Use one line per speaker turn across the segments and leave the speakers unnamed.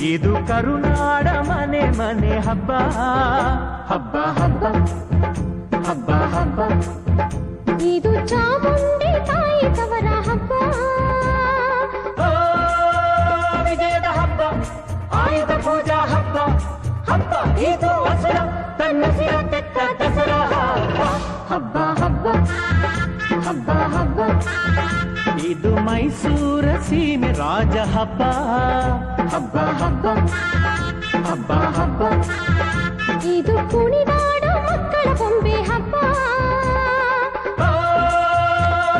ಇದು ಕರುನಾಡ ಮನೆ ಮನೆ ಹಬ್ಬ.
ಹಬ್ಬ ಹಬ್ಬ ಹಬ್ಬ ಹಬ್ಬ. ಇದು ಚಾಮುಂಡಿ ತಾಯಿ ತವರ ಹಬ್ಬ.
ಓ, ವಿಜಯದ ಹಬ್ಬ ಆಯುಧ ಪೂಜಾ ಹಬ್ಬ. ಹಬ್ಬ ಇದು ಹಸರ ತನ್ನ ಸಿರ ತೆತ್ತ ದಸರಾ. ಹಬ್ಬ
ಹಬ್ಬ ಹಬ್ಬ ಹಬ್ಬ.
ಇದು ಮೈಸೂರ ಸೀಮೆ ರಾಜ ಹಬ್ಬ.
ಹಬ್ಬ. ಹಬ್ಬ ಹಬ್ಬ. ಇದು ಕುಣಿದಾಡ ಮಕ್ಕಳ ಬೊಂಬೆ ಹಬ್ಬ.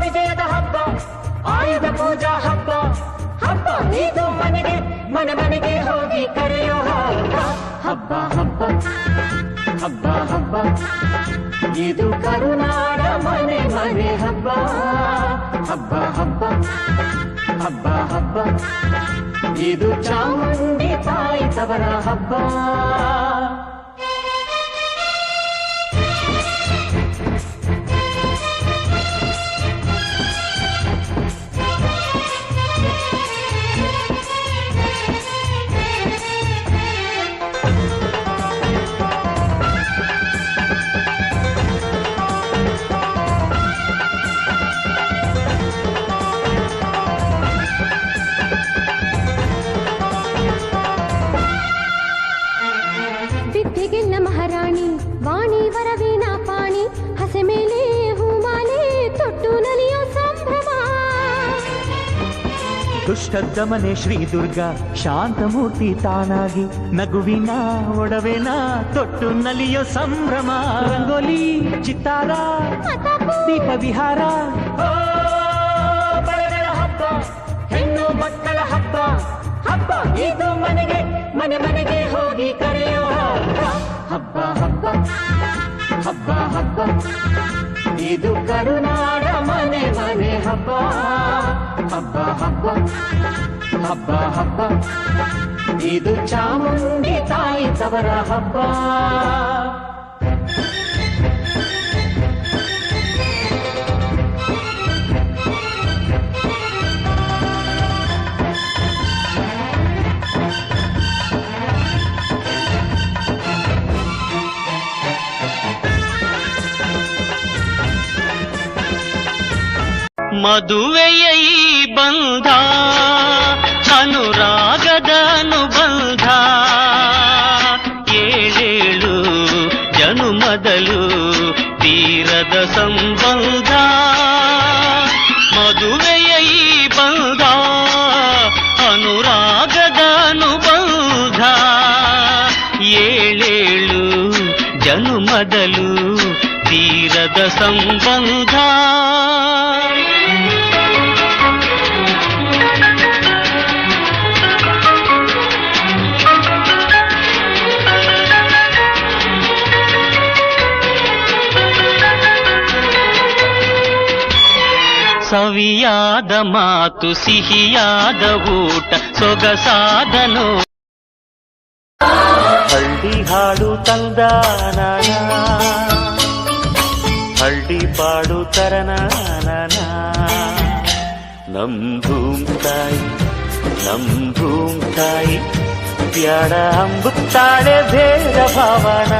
ವಿಜಯದ ಹಬ್ಬ ಆಯುಧ ಪೂಜಾ ಹಬ್ಬ. ಹಬ್ಬ ಇದು ಮನೆಗೆ ಮನೆ ಮನೆಗೆ ಹೋಗಿ ಕರೆಯೋ ಹಬ್ಬ.
ಹಬ್ಬ ಹಬ್ಬ. ಹಬ್ಬ ಹಬ್ಬ.
ಇದು ಕರುನಾಡ ಮನೆ ಮನೆ ಹಬ್ಬ.
ಹಬ್ಬ ಹಬ್ಬ. ಹಬ್ಬ ಹಬ್ಬ.
ಇದು ಚಾಮುಂಡಿ ತಾಯಿ ತವರ ಹಬ್ಬ ದುಷ್ಟದಮನೆ ಶ್ರೀ ದುರ್ಗಾ. ಶಾಂತಮೂರ್ತಿ ತಾನಾಗಿ ನಗುವಿನ ಒಡವೆನ ತೊಟ್ಟು ನಲಿಯೋ ಸಂಭ್ರಮ. ರಂಗೋಲಿ ಚಿತ್ತಾರ ದೀಪ ವಿಹಾರ ಹಬ್ಬ ಹೆಣ್ಣು ಮಕ್ಕಳ ಹಬ್ಬ. ಹಬ್ಬ ಇದು ಮನೆಗೆ ಮನೆ ಮನೆಗೆ ಹೋಗಿ ಕರೆಯೋ ಹಬ್ಬ.
ಹಬ್ಬ ಹಬ್ಬ. ಹಬ್ಬ ಹಬ್ಬ.
ಇದು ಕರುನಾಡ ಮನೆ ಮನೆ ಹಬ್ಬ.
ಹಬ್ಬ ಹಬ್ಬ. ಹಬ್ಬ ಹಬ್ಬ.
ಇದು ಚಾಮುಂಡಿ ತಾಯಿ ತವರ ಹಬ್ಬ. ಮದುವೆಯ ಈ ಬಂಧ ಸವಿಯಾದ ಮಾತು ಸಿಹಿಯಾದ ಊಟ ಸೊಗಸಾದನು ಹಳ್ಳಿ ಹಾಡು ತಂದ ಹಳ್ಳಿ ಪಾಡು ತರನ ನಮ್ ಭೂಮ್ ತಾಯಿ ನಮ್ ಭೂಮ್ ತಾಯಿ ಪ್ಯಾಡ ಅಂಬುತ್ತಾಳೆ ಭೇದ ಭಾವನ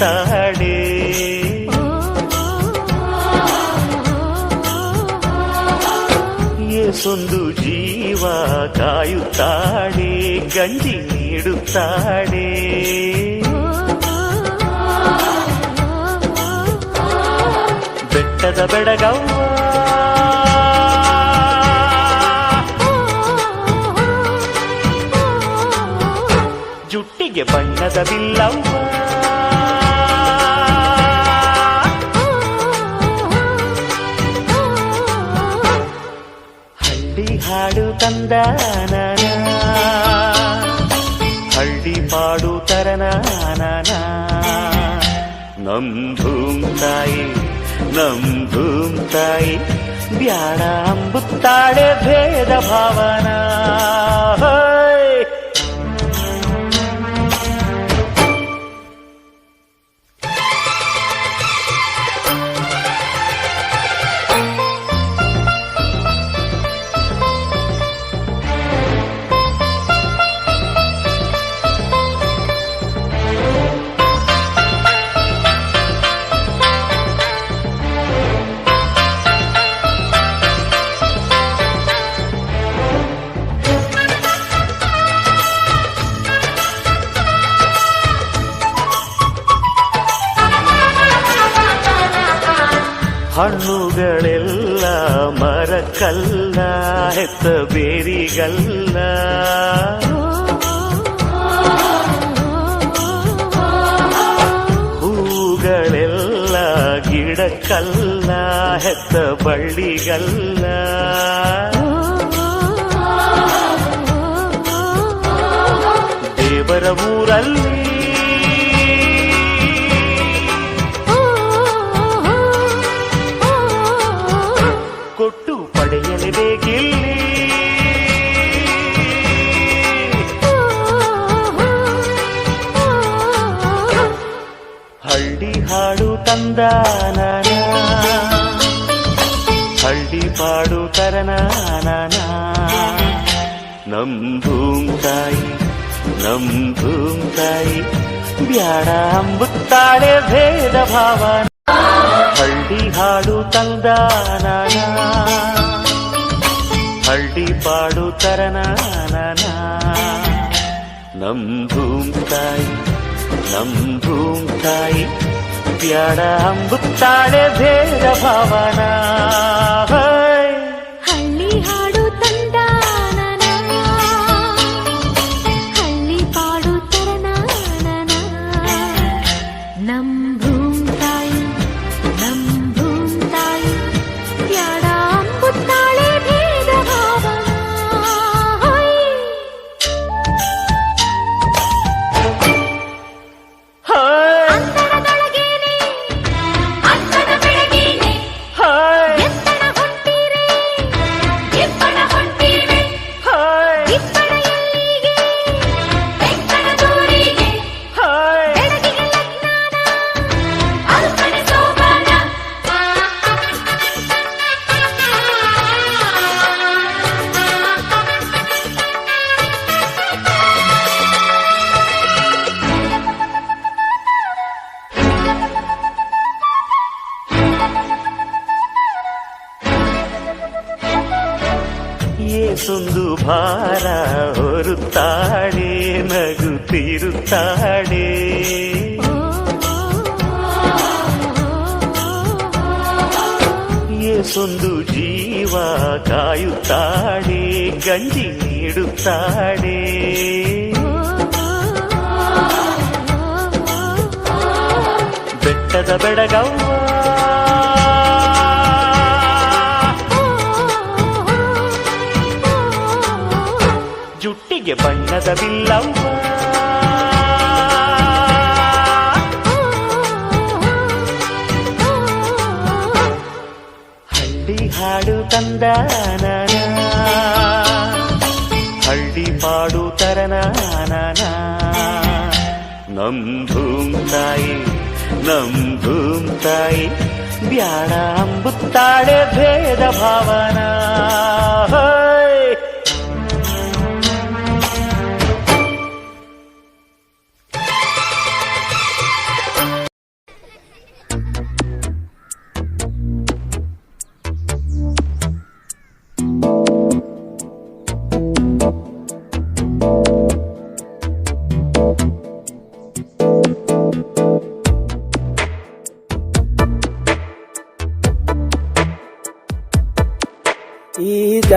ನಗುತ್ತಿರುತ್ತಾಳೆ ಏಸೊಂದು ಜೀವ ಕಾಯುತ್ತಾಳೆ ಗಂಜಿ ನೀಡುತ್ತಾಳೆ. ಬೆಟ್ಟದ ಬೆಡಗವ್ವ. ಜುಟ್ಟಿಗೆ ಬಣ್ಣದ ಬಿಲ್ಲವ್ವ. ಹಳ್ಳಿ ಹಾಡು ತಂದಾನ ಹಳ್ಳಿ ಪಾಡು ತರನಾನ ನಮ್ ಭೂಮ್ ತಾಯಿ ನಮ್ ಭೂಮ್ ತಾಯಿ ಬ್ಯಾಡ ಅಂಬುತ್ತಾಳೆ ಭೇದ ಭಾವನ ಹೆತ್ತ ಬೇರಿಗಲ್ಲ. ಹೂಗಳೆಲ್ಲ ಗಿಡಕ್ಕಲ್ಲ ಹೆತ್ತ ಬಳ್ಳಿಗಲ್ಲ. ದೇವರ ಊರಲ್ಲಿ ಬ್ಯಾಡ ಅಂಬುತ್ತಾಳೆ ಭೇದ ಭಾವನ ಹಳ್ಳಿ ಹಾಡು ತಂದಾನ ಹಳ್ಳಿ ಪಾಡು ತರನಾನ ನಮ್ ಭೂಮ್ ತಾಯಿ ನಮ್ ಭೂಮ್ ತಾಯಿ ಬ್ಯಾಡ ಅಂಬುತ್ತಾಳೆ ಭೇದ ಭಾವನ ಏಸೊಂದು ಜೀವ ಕಾಯುತ್ತಾಳೆ ಗಂಜಿ ನೀಡುತ್ತಾಳೆ. ಬೆಟ್ಟದ ಬೆಡಗವ್ವ. ಜುಟ್ಟಿಗೆ ಬಣ್ಣದ ಬಿಲ್ಲವ್ವ. ಹಳ್ಳಿ ಪಾಡು ತರನಾನ ನಮ್ ಭೂಮ್ ತಾಯಿ ನಮ್ ಭೂಮ್ ತಾಯಿ ಬ್ಯಾಡ ಅಂಬುತ್ತಾಳೆ ಭೇದ ಭಾವನ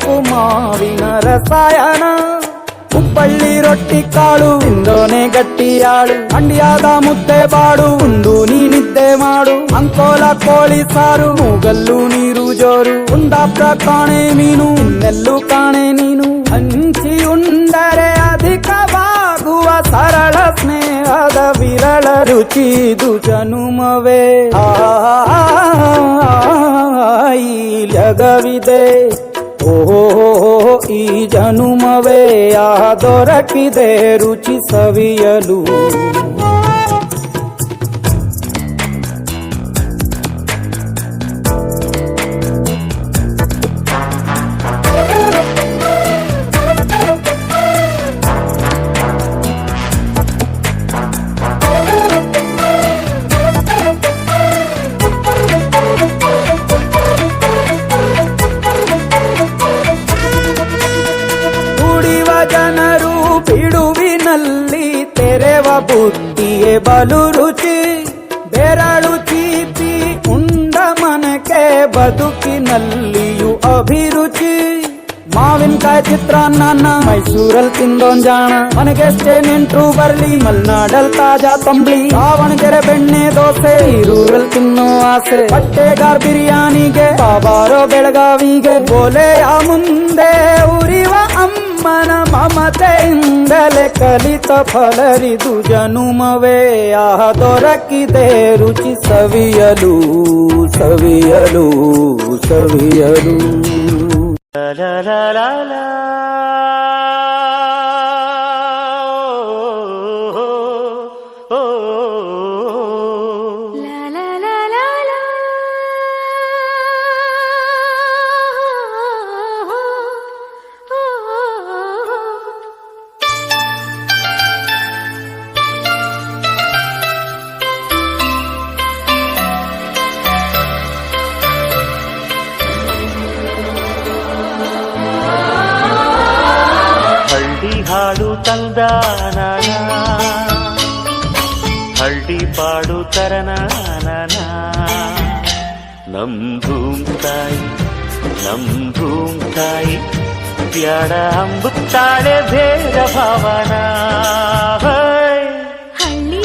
ಬೇಕು ಮಾವಿನ ರಸಾಯನ ಹುಬ್ಬಳ್ಳಿ ರೊಟ್ಟಿ ಕಾಳು ಇಂದೋನೆ ಗಟ್ಟಿಯಾಳು ಮಂಡ್ಯದ ಮುದ್ದೆ ಬಾಡು ಉಂಡು ನೀನಿದ್ದೆ ಮಾಡು ಅಂಕೋಲ ಕೋಳಿ ಸಾರು ಮೂಗಲ್ಲು ನೀರು ಜೋರು ಉಂಡಾಪ್ರ ಕಾಣೆ ಮೀನು ಇನ್ನೆಲ್ಲೂ ಕಾಣೆ ನೀನು ಹಂಚಿ ಉಂಡರೆ ಅಧಿಕವಾಗುವ ಸರಳ ಸ್ನೇಹದ ವಿರಳ ರುಚಿ ಇದು ಜನುಮವೇ ಆ ಜಗವಿದೆ ఓహో ఈ జనుమవే ఆ దొరకిదే రుచి సవియలు. ಬುದ್ಧಿಯೇ ಬಲು ರುಚಿ ಬೆರಳು ಚೀಪಿ ಉಂಡ ಮನಕ್ಕೆ ಬದುಕಿನಲ್ಲಿಯೂ ಅಭಿರುಚಿ ಮಾವಿನಕಾಯಿ ಚಿತ್ರಾನ್ನ ಮೈಸೂರಲ್ಲಿ ತಿಂದೋನ್ ಜಾಣ ಮನೆಗೆಷ್ಟೇ ನೆಂಟ್ರು ಬರ್ಲಿ ಮಲ್ನಾಡಲ್ ತಾಜಾ ತಂಬ್ಳಿ ದಾವಣಗೆರೆ ಬೆಣ್ಣೆ ದೋಸೆ ಈರೂರಲ್ಲಿ ತಿನ್ನೋ ಆಸೆ ಬಟ್ಟೆಗಾರ್ ಬಿರಿಯಾನಿಗೆ ಬಾಬಾರೋ ಬೆಳಗಾವಿಗೆ ಬೋಲೆಯ ಮುಂದೆ ಉರಿವ ಅಮ್ಮನ ಮಮತೆಯಿಂದಲೇ ಕಲಿತ ಫಲರಿದು ಜನುಮವೇ ಆಹ ದೊರಕಿದೆ ರುಚಿ ಸವಿಯಲು ಸವಿಯಲು ಸವಿಯಲು
La ಹಾಡು ತಂದ ಹಳ್ಳಿ ಪಾಡು ತರನ ನಮ್ ಭೂಮ್ ತಾಯಿ ನಮ್ ಭೂಮ್ ತಾಯಿ ಬ್ಯಾಡ ಅಂಬುತ್ತಾಳೆ ಭೇದ ಭಾವನ ಹೈ.
ಹಳ್ಳಿ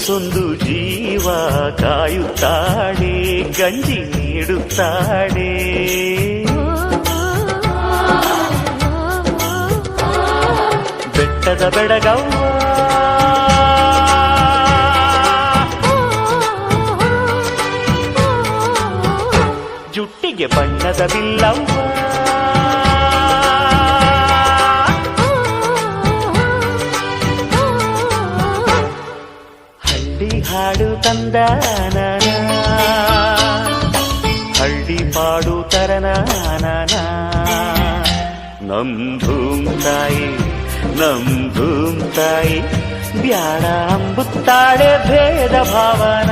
ಏಸೊಂದು ಜೀವ ಕಾಯುತ್ತಾಳೆ ಗಂಜಿ ನೀಡುತ್ತಾಳೆ. ಬೆಟ್ಟದ ಬೆಡಗವ್ವ ಜುಟ್ಟಿಗೆ ಬಣ್ಣದ ಬಿಲ್ಲವ್ವ. ಹಾಡು ತಂದಾನ ಹಳ್ಳಿ ಪಾಡು ತರನಾನ ನಮ್ ಭೂಮ್ ತಾಯಿ ನಮ್ ಭೂಮ್ ತಾಯಿ ಬ್ಯಾಡ ಅಂಬುತ್ತಾಳೆ ಭೇದ ಭಾವನ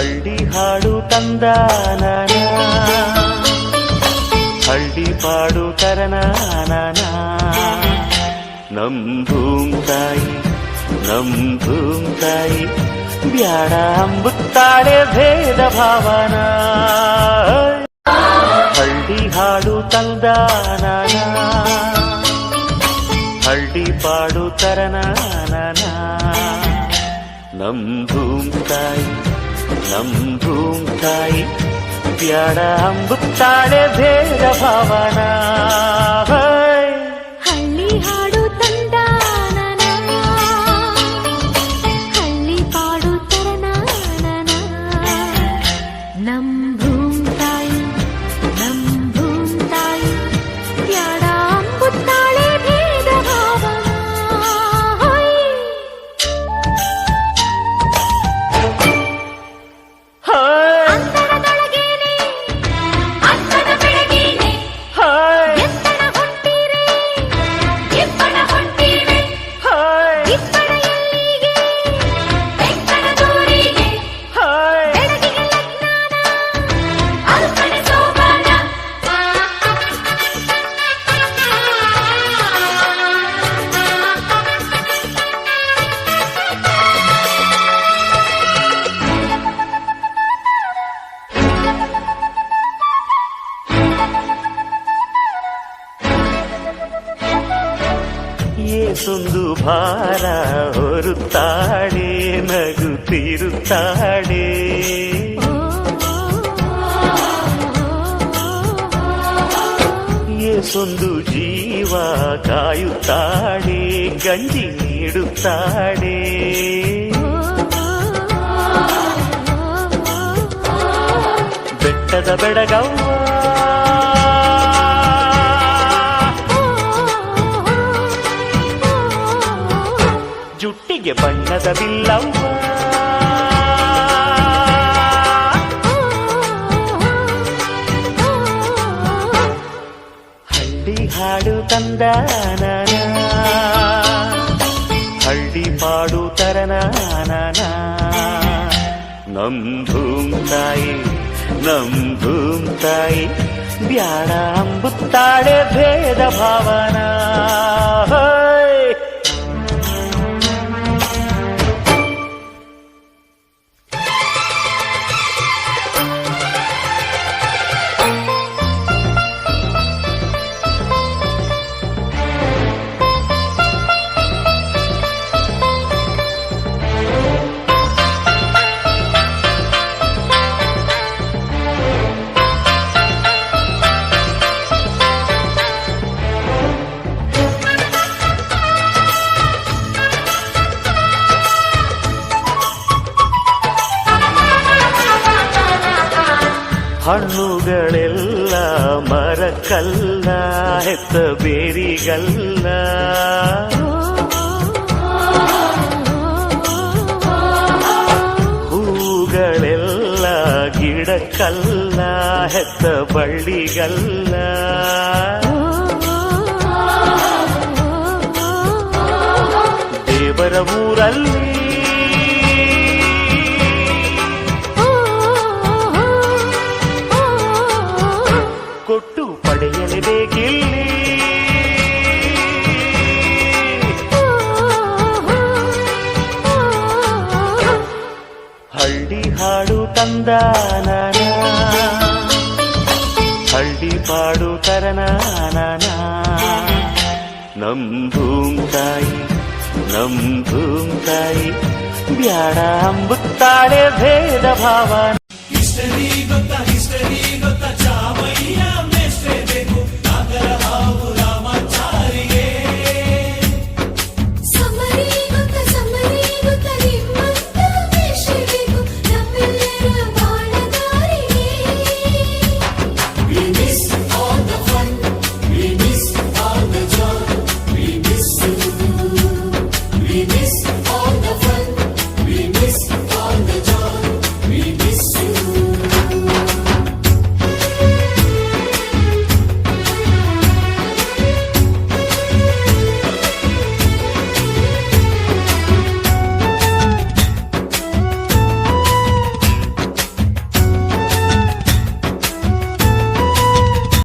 ಹಳ್ಳಿ ಹಾಡು ತಂದಾನ ಹಳ್ಳಿ ಪಾಡು ತರನಾನ ನಮ್ ಭೂಮ್ ತಾಯಿ ನಮ್ ಭೂಮ್ ತಾಯಿ ಬ್ಯಾಡ ಅಂಬುತ್ತಾಳೆ ಭೇದ ಭಾವನ ಹಳ್ಳಿ ಹಾಡು ತಂದಾನ ಹಳ್ಳಿ ಪಾಡು ತರನಾನ ನಮ್ ಭೂಮ್ ತಾಯಿ ನಮ್ ಭೂಮ್ ತಾಯಿ ಬ್ಯಾಡ ಅಂಬುತ್ತಾಳೆ ಭೇದ ಭಾವನ ನಗುತ್ತಿರುತ್ತಾಳೆ ಎಸೊಂದು ಜೀವ ಕಾಯುತ್ತಾಳೆ ಗಂಜಿ ನೀಡುತ್ತಾಳೆ. ಬೆಟ್ಟದ ಬೆಡಗವ್ವ ಜುಟ್ಟಿಗೆ ಬಣ್ಣದ ಬಿಲ್ಲವ್ವ. ಹಾಡು ತಂದಾನ ಹಳ್ಳಿ ಪಾಡು ತರನಾನ ನಮ್ ಭೂಮ್ ತಾಯಿ ನಮ್ ಭೂಮ್ ತಾಯಿ ಬ್ಯಾಡ ಅಂಬುತ್ತಾಳೆ ಭೇದ ಭಾವನ கல் பாவாய்